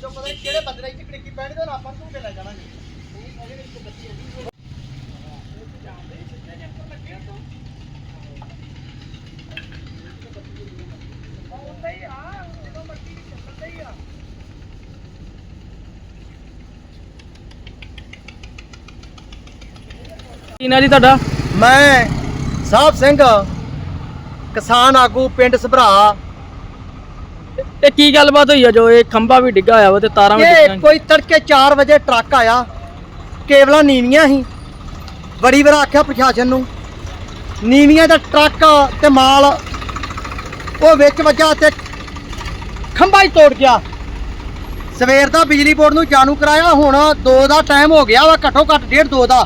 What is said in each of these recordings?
ਜੋ ਪਤਾ ਨੀ ਕਿਹੜੇ ਬੰਦੇ ਨੇ ਇੱਥੇ ਟਿੱਕੀ ਪੈਣੀ ਤੇ ਹੁਣ ਆਪਾਂ ਨੂੰ ਕੇ ਲੈ ਜਾਣਾਗੇ। ਕੀ ਨਾਂ ਜੀ ਤੁਹਾਡਾ? ਮੈਂ ਸਾਹਿਬ ਸਿੰਘ ਕਿਸਾਨ ਆਗੂ ਪਿੰਡ ਸਭਰਾ। ਇਹ ਕੀ ਗੱਲਬਾਤ ਹੋਈ ਆ ਜੋ ਇਹ ਖੰਭਾ ਵੀ ਡਿੱਗਾ ਹੋਇਆ ਵਾ ਤੇ ਤਾਰਾਂ ਵੀ ਇਹ ਡਿੱਗੀਆਂ ਕੋਈ ਤੜਕੇ 4 ਵਜੇ ਟਰੱਕ ਆਇਆ। ਕੇਵਲਾਂ ਨੀਵੀਆਂ ਸੀ। ਬੜੀ ਵਾਰ ਆਖਿਆ ਪ੍ਰਸ਼ਾਸਨ ਨੂੰ। ਨੀਵੀਆਂ ਦਾ ਟਰੱਕ ਤੇ ਮਾਲ ਉਹ ਵਿੱਚ ਵੱਜਾ ਤੇ ਖੰਭਾ ਹੀ ਤੋੜ ਗਿਆ। ਸਵੇਰ ਦਾ ਬਿਜਲੀ ਬੋਰਡ ਨੂੰ ਜਾਣੂ ਕਰਾਇਆ ਹੁਣ 2 ਦਾ ਟਾਈਮ ਹੋ ਗਿਆ ਵਾ ਘੱਟੋ ਘੱਟ ਡੇਢ 2 ਦਾ।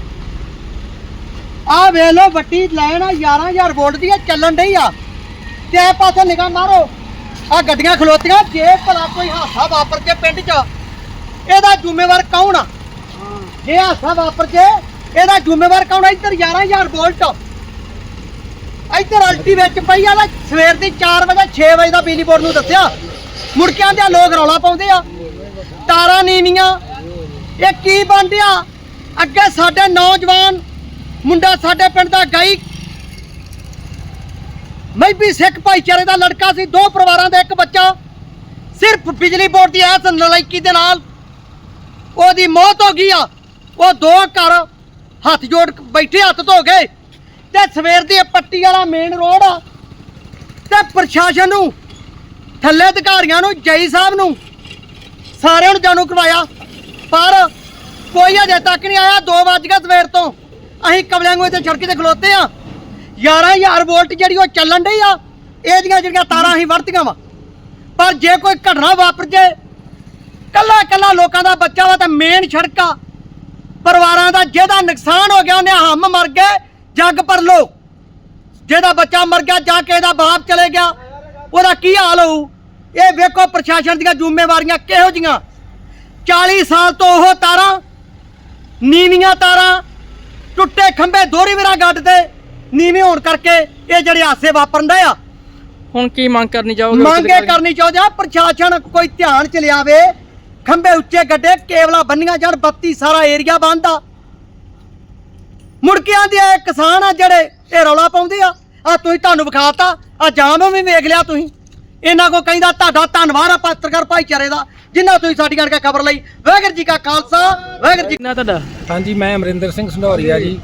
ਆ ਵੇਖ ਲੋ ਵੱਟੀ ਲਾਈਨ ਆ 11000 ਵੋਲਟ ਦੀ ਆ ਚੱਲਣ ਡਈ ਆ। ਤੇ ਇਹ ਪਾਸੇ ਨਿਗਾਹ ਮਾਰੋ। ਆ ਗੱਡੀਆਂ ਖਲੋਤੀਆਂ, ਜੇ ਭਲਾ ਕੋਈ ਹਾਦਸਾ ਵਾਪਰ ਜੇ ਪਿੰਡ 'ਚ, ਇਹਦਾ ਜ਼ਿੰਮੇਵਾਰ ਕੌਣ ਆ? ਜੇ ਹਾਦਸਾ ਵਾਪਰ ਜੇ, ਇਹਦਾ ਜ਼ਿੰਮੇਵਾਰ ਕੌਣ ਆ? ਇੱਧਰ 11000 ਵੋਲਟ ਇੱਧਰ ਅਲਟੀ ਵਿੱਚ ਪਈ ਆ ਤਾਂ ਸਵੇਰ ਦੀ 4 ਵਜੇ 6 ਵਜੇ ਦਾ ਬਿਜਲੀ ਬੋਰਡ ਨੂੰ ਦੱਸਿਆ। ਮੁੜਕਿਆਂ ਦੇ ਲੋਕ ਰੌਲਾ ਪਾਉਂਦੇ ਆ। ਤਾਰਾਂ ਨੀਵੀਆਂ। ਇਹ ਕੀ ਬਣਦਿਆ? ਅੱਗੇ ਸਾਡੇ ਨੌਜਵਾਨ, ਮੁੰਡਾ ਸਾਡੇ ਪਿੰਡ ਦਾ ਗਾਈ ਵੀ ਸਿੱਖ ਭਾਈਚਾਰੇ ਦਾ ਲੜਕਾ ਸੀ, ਦੋ ਪਰਿਵਾਰਾਂ ਦਾ ਇੱਕ ਬੱਚਾ। ਸਿਰਫ ਬਿਜਲੀ ਬੋਰਡ ਦੀ ਐਸ ਨਲਾਇਕੀ ਦੇ ਨਾਲ ਉਹਦੀ ਮੌਤ ਹੋ ਗਈ ਆ। ਉਹ ਦੋ ਘਰ ਹੱਥ ਜੋੜ ਬੈਠੇ ਹੱਥ ਧੋ ਗਏ ਤੇ ਸਵੇਰ ਦੀ ਇਹ ਪੱਟੀ ਵਾਲਾ ਮੇਨ ਰੋਡ ਆ। ਤੇ ਪ੍ਰਸ਼ਾਸਨ ਨੂੰ, ਥੱਲੇ ਅਧਿਕਾਰੀਆਂ ਨੂੰ ਜਈ ਸਾਹਿਬ ਨੂੰ ਸਾਰਿਆਂ ਨੂੰ ਜਾਣੂ ਕਰਵਾਇਆ। ਪਰ ਕੋਈ ਅਜੇ ਤੱਕ ਨਹੀਂ ਆਇਆ। 2 ਵਜ ਗਏ ਸਵੇਰ ਤੋਂ। ਅਸੀਂ ਕਮਲਿਆਂ ਨੂੰ ਇੱਥੇ ਸੜਕ ਤੇ ਖਲੋਤੇ ਆ। 11000 ਵੋਲਟ ਜਿਹੜੀ ਉਹ ਚੱਲਣ ਡਈ ਆ ਇਹਦੀਆਂ ਜਿਹੜੀਆਂ ਤਾਰਾਂ ਅਸੀਂ ਵਰਤੀਆਂ ਵਾ। ਪਰ ਜੇ ਕੋਈ ਘਟਨਾ ਵਾਪਰ ਜੇ ਕੱਲਾ ਕੱਲਾ ਲੋਕਾਂ ਦਾ ਬੱਚਾ ਵਾ ਤਾਂ ਮੇਨ ਸੜਕਾ ਪਰਿਵਾਰਾਂ ਦਾ ਜਿਹਦਾ ਨੁਕਸਾਨ ਹੋ ਗਿਆ, ਉਹਨੇ ਹਮ ਮਰ ਗਏ, ਜੱਗ ਪਰ ਲੋ ਜਿਹਦਾ ਬੱਚਾ ਮਰ ਗਿਆ, ਜਾ ਕੇ ਇਹਦਾ ਬਾਪ ਚਲੇ ਗਿਆ, ਉਹਦਾ ਕੀ ਹਾਲ ਹੋਊ? ਇਹ ਵੇਖੋ ਪ੍ਰਸ਼ਾਸਨ ਦੀਆਂ ਜ਼ਿੰਮੇਵਾਰੀਆਂ ਕਿਹੋ ਜੀਆਂ। 40 ਸਾਲ ਤੋਂ ਉਹ ਤਾਰਾਂ, ਨੀਵੀਆਂ ਤਾਰਾਂ, ਟੁੱਟੇ ਖੰਭੇ ਦੋਹਰੀ ਵੀਰਾ ਗੱਡ ਤੇ ਨੀਵੇਂ ਹੋਣ ਕਰਕੇ ਇਹ ਜਿਹੜੇ ਹਾਸੇ ਵਾਪਰਨ ਦੇ ਆ। ਹੁਣ ਕੀ ਮੰਗ ਕਰਨੀ ਚਾਹੋਗੇ ਮੰਗੇ ਅਧਿਕਾਰੀਆਂ? ਕਰਨੀ ਚਾਹੁੰਦੇ ਆ ਪ੍ਰਸ਼ਾਸਨ ਕੋਈ ਧਿਆਨ ਚ ਲਿਆਵੇ ਖੰਭੇ ਉੱਚੇ ਗੱਡੇ ਕੇਵਲਾ ਬੰਨੀਆਂ ਜਾਣ ਬੱਤੀ ਸਾਰਾ ਏਰੀਆ ਬੰਦਾ ਮੁੜਕਿਆਂ ਦੇ ਇਹ ਕਿਸਾਨ ਆ ਜਿਹੜੇ ਇਹ ਰੌਲਾ ਪਾਉਂਦੇ ਆ। ਆ ਤੁਸੀਂ ਤੁਹਾਨੂੰ ਵਿਖਾਤਾ ਆ ਜਾਮ ਵੀ ਵੇਖ ਲਿਆ ਤੁਸੀਂ। ਇਹਨਾਂ ਕੋ ਕਹਿੰਦਾ ਤੁਹਾਡਾ ਧੰਨਵਾਦ ਆ ਪੱਤਰਕਾਰ ਭਾਈਚਾਰੇ ਦਾ ਜਿੰਨਾ ਤੁਸੀਂ ਸਾਡੀ ਕਰਕੇ ਖਬਰ ਲਈ। ਵਾਹਿਗੁਰੂ ਜੀ ਕਾ ਖਾਲਸਾ ਵਾਹਿਗੁਰੂ ਜੀ ਕੀ ਨਾਂ ਤੁਹਾਡਾ? ਹਾਂਜੀ ਮੈਂ ਅਮਰਿੰਦਰ ਸਿੰਘ ਸੰਧੌਰੀਆ ਜੀ।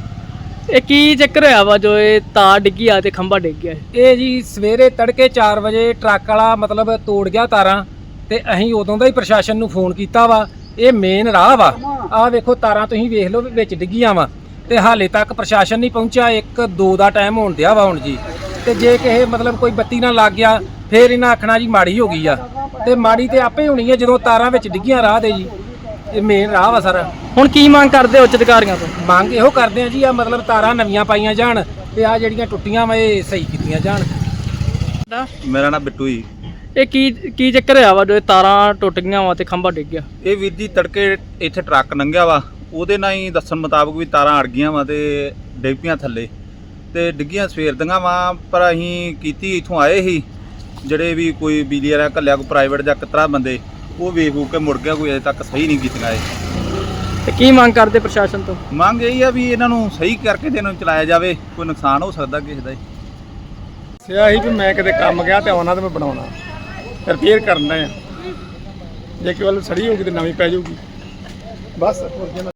ਇਹ ਕੀ ਚੱਕਰ ਹੋਇਆ ਵਾ ਜੋ ਇਹ ਤਾਰ ਡਿੱਗੀ ਆ ਤੇ ਖੰਭਾ ਡਿੱਗ ਗਿਆ? ਇਹ ਜੀ ਸਵੇਰੇ ਤੜਕੇ 4 ਵਜੇ ਟਰੱਕ ਵਾਲਾ ਮਤਲਬ ਤੋੜ ਗਿਆ ਤਾਰਾਂ ਤੇ ਅਸੀਂ ਉਦੋਂ ਦਾ ਹੀ ਪ੍ਰਸ਼ਾਸਨ ਨੂੰ ਫੋਨ ਕੀਤਾ ਵਾ। ਇਹ ਮੇਨ ਰਾਹ ਵਾ। ਆਹ ਵੇਖੋ, ਤਾਰਾਂ ਤੁਸੀਂ ਵੇਖ ਲਓ ਵੀ ਵਿੱਚ ਡਿੱਗੀਆਂ ਵਾ ਤੇ ਹਾਲੇ ਤੱਕ ਪ੍ਰਸ਼ਾਸਨ ਨਹੀਂ ਪਹੁੰਚਿਆ। 1 2 ਦਾ ਟਾਈਮ ਹੋਣ ਦਿਆ ਵਾ ਹੁਣ ਜੀ। ਤੇ ਜੇ ਕਿਸੇ ਮਤਲਬ ਕੋਈ ਬੱਤੀ ਨਾ ਲੱਗ ਗਿਆ, ਫੇਰ ਇਹਨਾਂ ਆਖਣਾ ਜੀ ਮਾੜੀ ਹੋ ਗਈ ਆ। ਤੇ ਮਾੜੀ ਤੇ ਆਪੇ ਹੋਣੀ ਹੈ ਜਦੋਂ ਤਾਰਾਂ ਵਿੱਚ ਡਿੱਗੀਆਂ ਰਾਹ ਦੇ ਜੀ। ਇਹ ਮੇਨ ਰਾਹ ਵਾ ਸਰ। ਹੁਣ ਕੀ ਮੰਗ ਕਰਦੇ ਉੱਚ ਅਧਿਕਾਰੀਆਂ ਤੋਂ? ਮੰਗ ਇਹੋ ਕਰਦੇ ਆ ਜੀ ਆ ਮਤਲਬ ਤਾਰਾਂ ਨਵੀਆਂ ਪਾਈਆਂ ਜਾਣ ਤੇ ਆ ਜਿਹੜੀਆਂ ਟੁੱਟੀਆਂ ਵਾ ਇਹ ਸਹੀ ਕੀਤੀਆਂ ਜਾਣ? ਮੇਰਾ ਨਾਮ ਬਿੱਟੂ ਜੀ। ਇਹ ਕੀ ਕੀ ਚੱਕਰ ਹੋਇਆ ਵਾ ਜੋ ਇਹ ਤਾਰਾਂ ਟੁੱਟ ਗਈਆਂ ਵਾ ਤੇ ਖੰਭਾ ਡਿੱਗ ਗਿਆ? ਇਹ ਵੀਰ ਜੀ ਤੜਕੇ ਇੱਥੇ ਟਰੱਕ ਲੰਘਿਆ ਵਾ ਉਹਦੇ ਨਾਲ ਹੀ ਦੱਸਣ ਮੁਤਾਬਕ ਵੀ ਤਾਰਾਂ ਅੜ ਗਈਆਂ ਵਾ ਤੇ ਡਿੱਗ ਪਈਆਂ ਥੱਲੇ। ਤੇ ਡਿੱਗੀਆਂ ਸਵੇਰ ਦੀਆਂ ਵਾ ਪਰ ਅਸੀਂ ਕੀਤੀ ਇਥੋਂ ਆਏ ਸੀ ਜਿਹੜੇ ਵੀ ਕੋਈ ਬਿਜਲੀ ਵਾਲਾ ਘੱਲਿਆ ਕੋਈ ਪ੍ਰਾਈਵੇਟ ਜਾਂ ਕਿਤਰਾ ਬੰਦੇ ਉਹ ਵੇਖ ਵੂ ਕੇ ਮੁੜ ਗਿਆ ਕੋਈ ਅਜੇ ਤੱਕ ਸਹੀ ਨਹੀਂ ਕੀਤੀਆਂ ਇਹ। ਤੇ ਕੀ ਮੰਗ ਕਰਦੇ ਪ੍ਰਸ਼ਾਸਨ ਤੋਂ? ਮੰਗ ਇਹ ਆ ਵੀ ਇਹਨਾਂ ਨੂੰ ਸਹੀ ਕਰਕੇ ਤੇ ਇਹਨਾਂ ਨੂੰ ਚਲਾਇਆ ਜਾਵੇ ਕੋਈ ਨੁਕਸਾਨ ਹੋ ਸਕਦਾ ਕਿਸੇ ਦਾ ਜੀ। ਸਿਆ ਹੀ ਵੀ ਮੈਂ ਕਿਤੇ ਕੰਮ ਗਿਆ ਤੇ ਆਉਣਾ ਤੇ ਮੈਂ ਬਣਾਉਣਾ। ਰਿਪੇਅਰ ਕਰਨਾ ਆ। ਜੇ ਕਿ ਵੱਲ ਸੜੀ ਹੋਊਗੀ ਤੇ ਨਵੀਂ ਪੈ ਜਾਊਗੀ। ਬਸ ਹੋਰ ਕੀ।